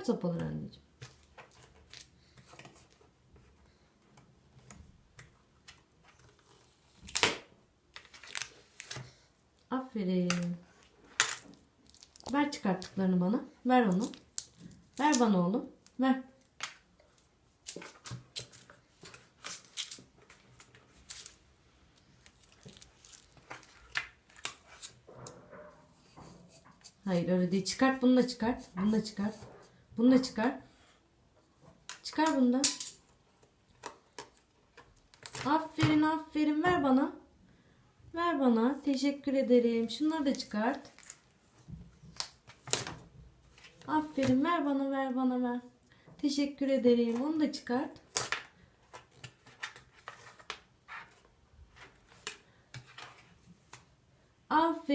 Çıkart sopaları anneciğim. Aferin. Ver çıkarttıklarını bana. Ver onu. Ver bana oğlum. Ver. Hayır öyle değil. Çıkart bunu da çıkart. Bunu da çıkart. Bunu da çıkart. Çıkar bunu da. Aferin aferin ver bana. Ver bana. Teşekkür ederim. Şunları da çıkart. Aferin ver bana ver bana ver. Teşekkür ederim. Onu da çıkart. Aferin.